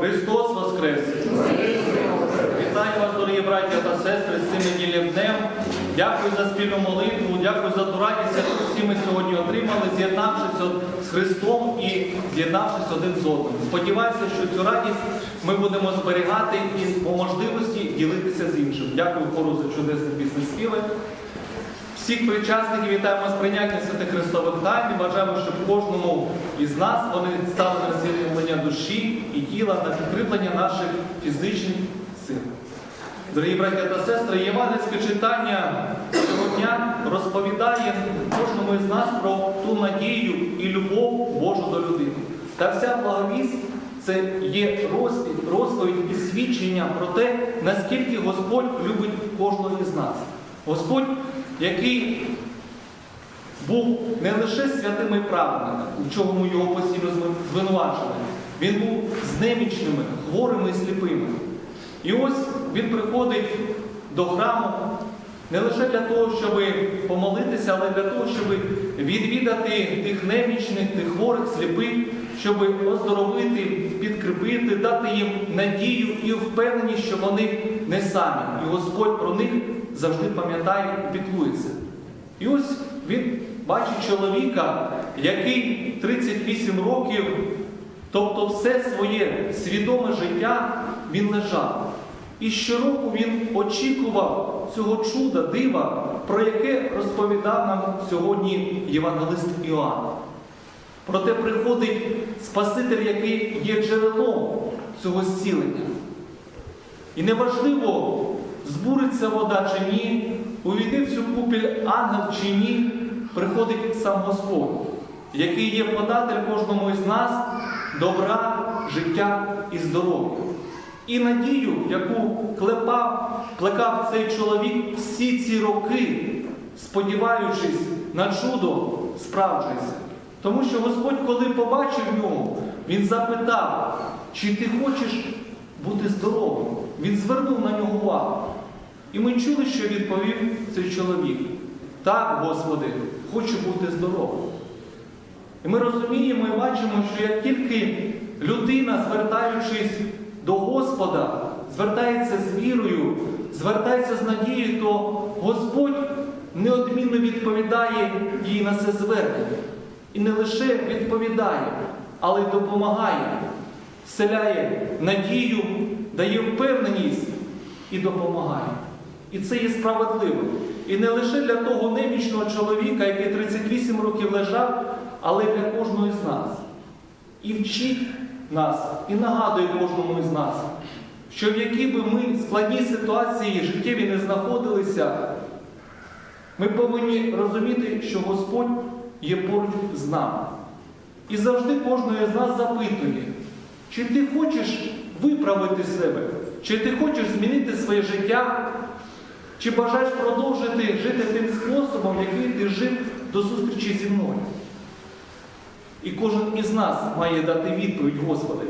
Христос Воскрес! Вітаю вас, дорогі браття та сестри, з цим недільним днем. Дякую за спільну молитву, дякую за ту радість, яку всі ми сьогодні отримали, з'єднавшись з Христом і з'єднавшись один з одним. Сподіваюся, що цю радість ми будемо зберігати і по можливості ділитися з іншим. Дякую хору за чудесні пісні співи. Всіх причасників вітаємо з прийняття святих Христових тайн і бажаємо, щоб кожному із нас вони стали на зцілення душі і тіла на підкріплення наших фізичних сил. Дорогі браття та сестри, євангельське читання цього дня розповідає кожному із нас про ту надію і любов Божу до людини. Та вся благовість це є розповідь і свідчення про те, наскільки Господь любить кожного із нас. Господь, який був не лише святим і у чому його постійно звинувачили, він був з немічними, хворими і сліпими. І ось він приходить до храму не лише для того, щоб помолитися, але для того, щоб відвідати тих немічних, тих хворих, сліпих, щоб оздоровити, підкріпити, дати їм надію і впевненість, що вони не самі. І Господь про них завжди пам'ятає і піклується. І ось він бачить чоловіка, який 38 років, тобто все своє свідоме життя, він лежав. І щороку він очікував цього чуда, дива, про яке розповідав нам сьогодні Євангелист Іоанн. Проте приходить Спаситель, який є джерелом цього зцілення. І неважливо, збуриться вода чи ні, увійде в цю купіль ангел чи ні, приходить сам Господь, який є податель кожному із нас добра, життя і здоров'я. І надію, яку клепав, плекав цей чоловік всі ці роки, сподіваючись на чудо, справджується. Тому що Господь, коли побачив нього, Він запитав, чи ти хочеш бути здоровим. Він звернув на нього увагу. І ми чули, що відповів цей чоловік. Так, Господи, хочу бути здоровим. І ми розуміємо і бачимо, що як тільки людина, звертаючись до Господа, звертається з вірою, звертається з надією, то Господь неодмінно відповідає їй на це звернення. І не лише відповідає, але й допомагає, вселяє надію, дає впевненість і допомагає. І це є справедливо. І не лише для того немічного чоловіка, який 38 років лежав, але для кожного із нас. І вчить нас, і нагадує кожному із нас, що в якій би ми складній ситуації життєві не знаходилися, ми повинні розуміти, що Господь є поруч з нами. І завжди кожного з нас запитує, чи ти хочеш виправити себе, чи ти хочеш змінити своє життя, чи бажаєш продовжити жити тим способом, який ти жив до зустрічі зі мною. І кожен із нас має дати відповідь Господові.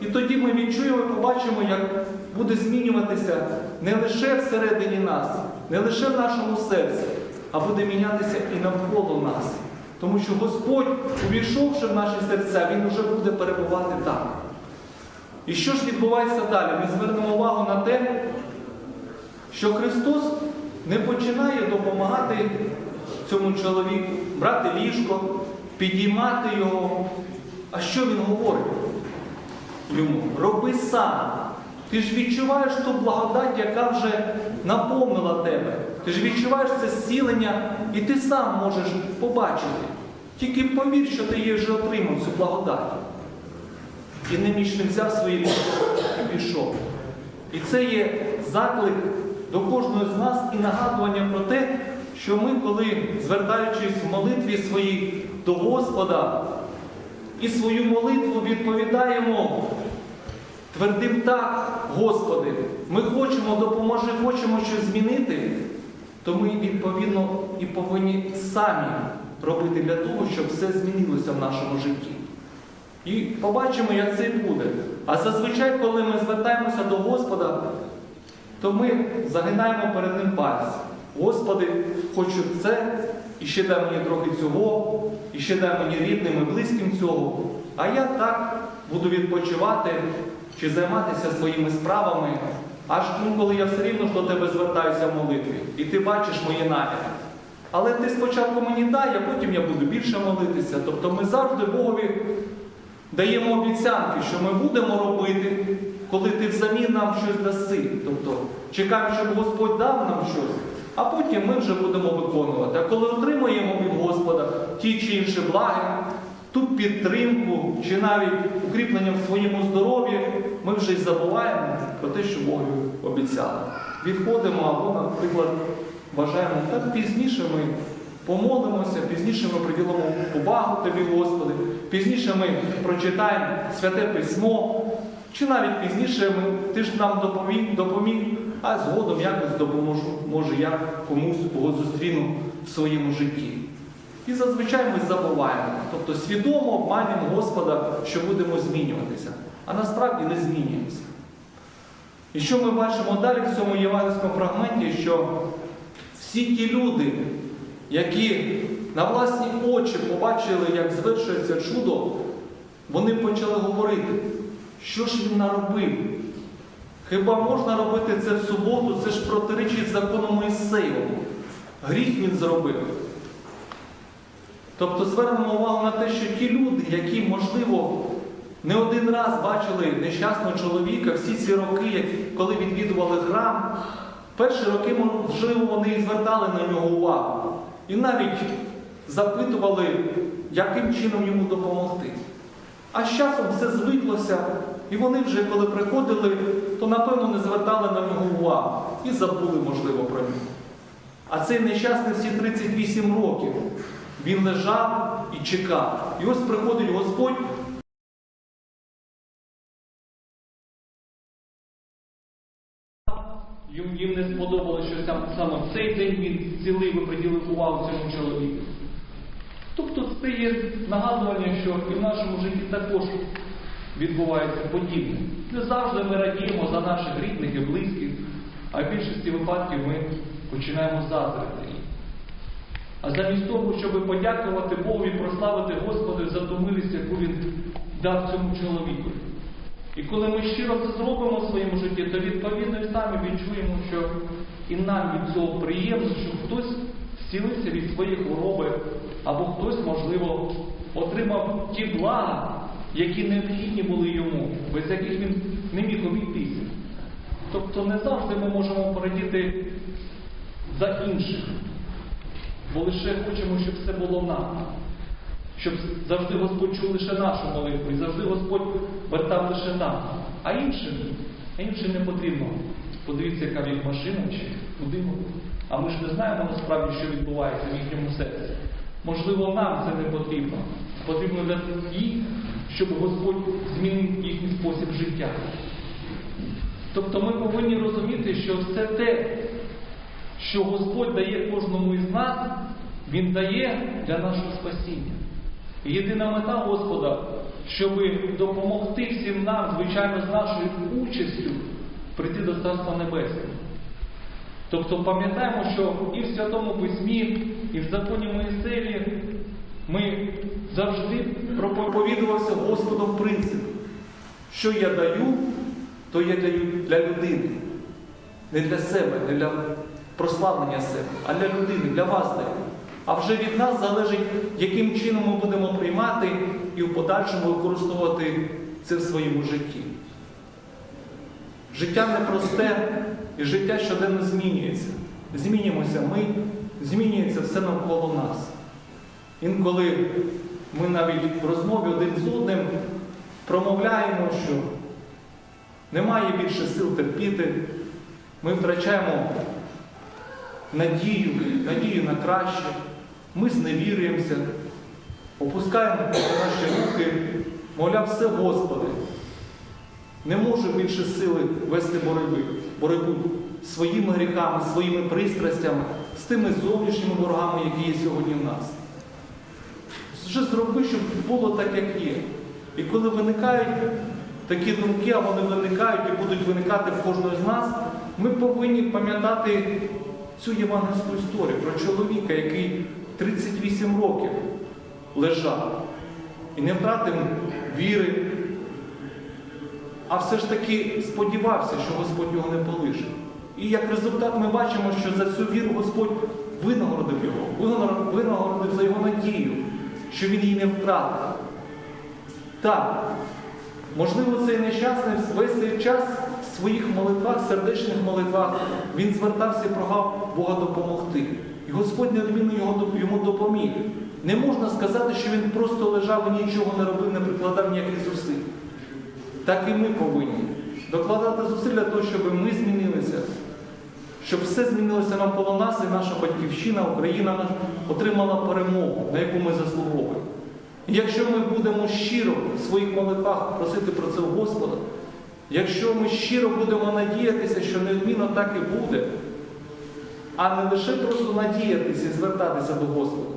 І тоді ми відчуємо і побачимо, як буде змінюватися не лише всередині нас, не лише в нашому серці, а буде мінятися і навколо нас. Тому що Господь, увійшовши в наші серця, Він вже буде перебувати там. І що ж відбувається далі? Ми звернемо увагу на те, що Христос не починає допомагати цьому чоловіку, брати ліжко, підіймати його. А що він говорить йому? Роби сам. Ти ж відчуваєш ту благодать, яка вже наповнила тебе. Ти ж відчуваєш це зцілення, і ти сам можеш побачити. Тільки повір, що ти її вже отримав цю благодать. І немічний взяв свої ліжко і пішов. І це є заклик до кожного з нас і нагадування про те, що ми, коли, звертаючись в молитві своїй до Господа, і свою молитву відповідаємо твердим так, Господи, ми хочемо допоможи, хочемо щось змінити, то ми відповідно і повинні самі робити для того, щоб все змінилося в нашому житті. І побачимо, як це буде. А зазвичай, коли ми звертаємося до Господа, то ми загинаємо перед ним пальці. Господи, хочу це і ще дай мені трохи цього, і ще дай мені рідним і близьким цього. А я так буду відпочивати чи займатися своїми справами, аж інколи я все рівно до тебе звертаюся в молитві, і ти бачиш мої наміри. Але ти спочатку мені дай, а потім я буду більше молитися. Тобто ми завжди Богові даємо обіцянки, що ми будемо робити, коли ти взамін нам щось даси. Тобто чекаємо, щоб Господь дав нам щось, а потім ми вже будемо виконувати. А коли отримуємо від Господа ті чи інші благи, ту підтримку чи навіть укріплення в своєму здоров'ї, ми вже й забуваємо про те, що Богові обіцяли. Відходимо або, наприклад, вважаємо, так пізніше ми помолимося, пізніше ми приділимо увагу тобі, Господи, пізніше ми прочитаємо святе письмо, чи навіть пізніше ти ж нам допоміг, допоміг, а згодом якось допоможу, може я комусь кого зустріну в своєму житті. І зазвичай ми забуваємо, тобто свідомо обманюємо Господа, що будемо змінюватися, а насправді не змінюємося. І що ми бачимо далі в цьому євангельському фрагменті, що всі ті люди, які на власні очі побачили, як звершується чудо, вони почали говорити, що ж він наробив? Хіба можна робити це в суботу? Це ж протирічить закону Моїсеєвому. Гріх він зробив. Тобто звернемо увагу на те, що ті люди, які, можливо, не один раз бачили нещасного чоловіка всі ці роки, коли відвідували храм, перші роки, можливо, вони і звертали на нього увагу. І навіть запитували, яким чином йому допомогти. А з часом все звиклося, і вони вже, коли приходили, то напевно не звертали на нього увагу і забули, можливо, про нього. А цей нещасний всі 38 років він лежав і чекав. І ось приходить Господь. Їм, не сподобалося, що сам- саме в цей день він цілив і приділив увагу цьому чоловіку. Тобто це є нагадування, що і в нашому житті також відбувається подібне. Не завжди ми радіємо за наших рідних і близьких, а в більшості випадків ми починаємо заздрити. А замість того, щоб подякувати Богу і прославити Господа за ту милість, яку Він дав цьому чоловіку. І коли ми щиро це зробимо в своєму житті, то відповідно і самі відчуємо, що і нам від цього приємно, що хтось зцілився від своєї хвороби, або хтось, можливо, отримав ті блага, які необхідні були йому, без яких він не міг обійтися. Тобто не завжди ми можемо порадіти за інших, бо лише хочемо, щоб все було нам. Щоб завжди Господь чув лише нашу молитву, і завжди Господь вертав лише нам. А іншим, іншим не потрібно. Подивіться, яка в їх машина чи будинок. А ми ж не знаємо насправді, що відбувається в їхньому серці. Можливо, нам це не потрібно. Потрібно для їх, щоб Господь змінив їхній спосіб життя. Тобто ми повинні розуміти, що все те, що Господь дає кожному із нас, Він дає для нашого спасіння. І єдина мета Господа, щоб допомогти всім нам, звичайно, з нашою участю прийти до Царства Небесного. Тобто пам'ятаємо, що і в Святому Письмі, і в законі Моїсеї ми завжди проповідувався Господом принцип, що я даю, то я даю для людини. Не для себе, не для прославлення себе, а для людини, для вас даю. А вже від нас залежить, яким чином ми будемо приймати і в подальшому використовувати це в своєму житті. Життя непросте і життя щоденно змінюється. Змінюємося ми, змінюється все навколо нас. Інколи ми навіть в розмові один з одним промовляємо, що немає більше сил терпіти, ми втрачаємо надію, надію на краще, ми зневірюємося, опускаємо наші руки, мовляв, все Господи. Не можу більше сили вести боротьби, боротьбу своїми гріхами, своїми пристрастями, з тими зовнішніми ворогами, які є сьогодні в нас. Вже зроби, щоб було так, як є. І коли виникають такі думки, а вони виникають і будуть виникати в кожного з нас, ми повинні пам'ятати цю євангельську історію про чоловіка, який 38 років лежав і не втратив віри, а все ж таки сподівався, що Господь його не полишив. І як результат ми бачимо, що за цю віру Господь винагородив його, винагородив за його надію, що він її не втратив. Так, можливо, цей нещасний весь цей час в своїх молитвах, сердечних молитвах, він звертався і прохав Бога допомогти. І Господь неодмінно йому допоміг. Не можна сказати, що він просто лежав і нічого не робив, не прикладав ніяких зусиль. Так і ми повинні докладати зусиль для того, щоб ми змінилися, щоб все змінилося навколо нас, і наша батьківщина, Україна отримала перемогу, на яку ми заслуговуємо. І якщо ми будемо щиро в своїх молитвах просити про це в Господа, якщо ми щиро будемо надіятися, що неодмінно так і буде, а не лише просто надіятися і звертатися до Господа,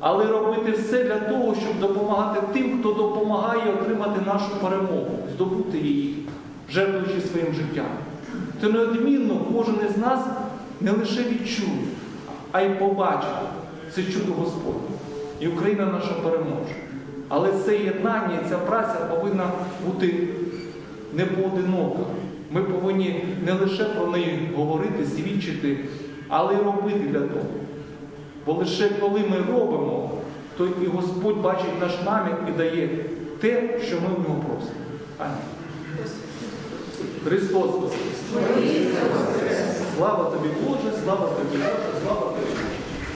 але робити все для того, щоб допомагати тим, хто допомагає отримати нашу перемогу, здобути її, жертвуючи своїм життям. То неодмінно кожен із нас не лише відчує, а й побачить це чудо Господнє. І Україна наша переможе. Але це єднання і ця праця повинна бути не поодинока. Ми повинні не лише про неї говорити, свідчити, але й робити для того. Бо лише коли ми робимо, то і Господь бачить наш намір і дає те, що ми в нього просимо. Амінь. Христос Воскрес! Слава тобі, Боже, слава тобі, Боже, слава тобі.